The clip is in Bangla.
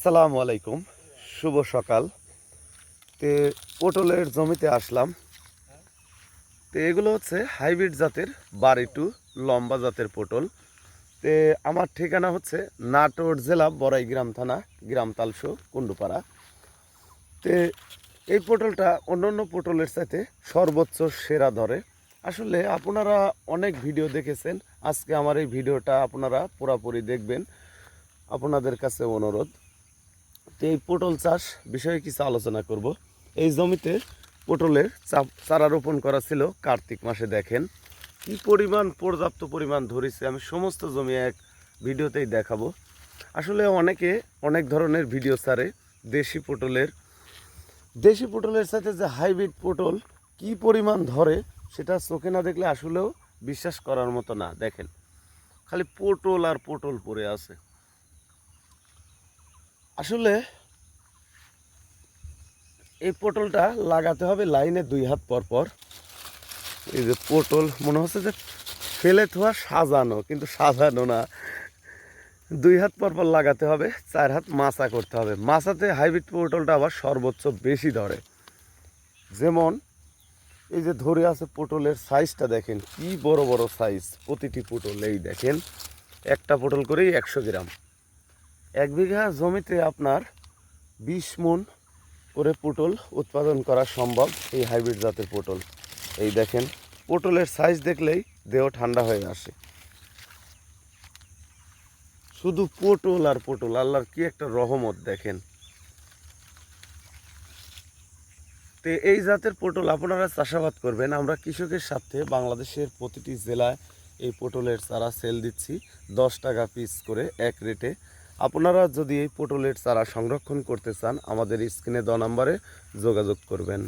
আসসালামু আলাইকুম। শুভ সকাল। তে পটলের জমিতে আসলাম। তো এগুলো হচ্ছে হাইব্রিড জাতের, বাড়ি টু লম্বা জাতের পটল। তে আমার ঠিকানা হচ্ছে নাটোর জেলা বড়াই গ্রাম থানা, গ্রাম তালসো কুন্ডুপাড়া তে এই পটলটা অন্যান্য পটলের সাথে সর্বোচ্চ সেরা ধরে। আসলে আপনারা অনেক ভিডিও দেখেছেন। আজকে আমার এই ভিডিওটা আপনারা পুরাপুরি দেখবেন। আপনাদের কাছে অনুরোধ। তো এই পটল চাষ বিষয়ে কিছু আলোচনা করব। এই জমিতে পটলের চারা রোপণ করা ছিল কার্তিক মাসে, দেখেন। কি পরিমাণ, পর্যাপ্ত পরিমাণ ধরেছে, আমি সমস্ত জমি এক ভিডিওতেই দেখাবো। আসলে অনেকে অনেক ধরনের ভিডিও ছাড়ে দেশি পটলের। দেশি পটলের সাথে যে হাইব্রিড পটল কি পরিমাণ ধরে, সেটা চোখে না দেখলে আসলেও বিশ্বাস করার মতো না, দেখেন। খালি পটল আর পটল পড়ে আছে। আসলে এই পটলটা লাগাতে হবে লাইনে দুই হাত পর পর। এই যে পটল মনে হচ্ছে যে ফেলে থোয়া সাজানো, কিন্তু সাজানো না। দুই হাত পর পর লাগাতে হবে, চার হাত মাছা করতে হবে। মাচাতে হাইব্রিড পটলটা আবার সর্বোচ্চ বেশি ধরে। যেমন এই যে ধরে আছে পটলের সাইজটা দেখেন, কি বড় বড় সাইজ প্রতিটি পটল, এই দেখেন, একটা পটল করেই একশো গ্রাম। এক বিঘা জমিতে আপনার বিশ মন করে পটল উৎপাদন করা সম্ভব এই হাইব্রিড জাতের পটল। এই দেখেন, পটলের সাইজ দেখলেই দেহ ঠান্ডা হয়ে আসে। শুধু পটল আর পটল, আল্লাহর কি একটা রহমত দেখেন। তো এই জাতের পটল আপনারা চাষাবাদ করবেন। আমরা কৃষকের সাথে বাংলাদেশের প্রতিটি জেলায় এই পটলের চারা সেল দিচ্ছি। দশ টাকা পিস করে এক রেটে আপনারা যদি এই পটলের চারা সংরক্ষণ করতে চান আমাদের স্ক্রিনে দ নম্বরে যোগাযোগ করবেন।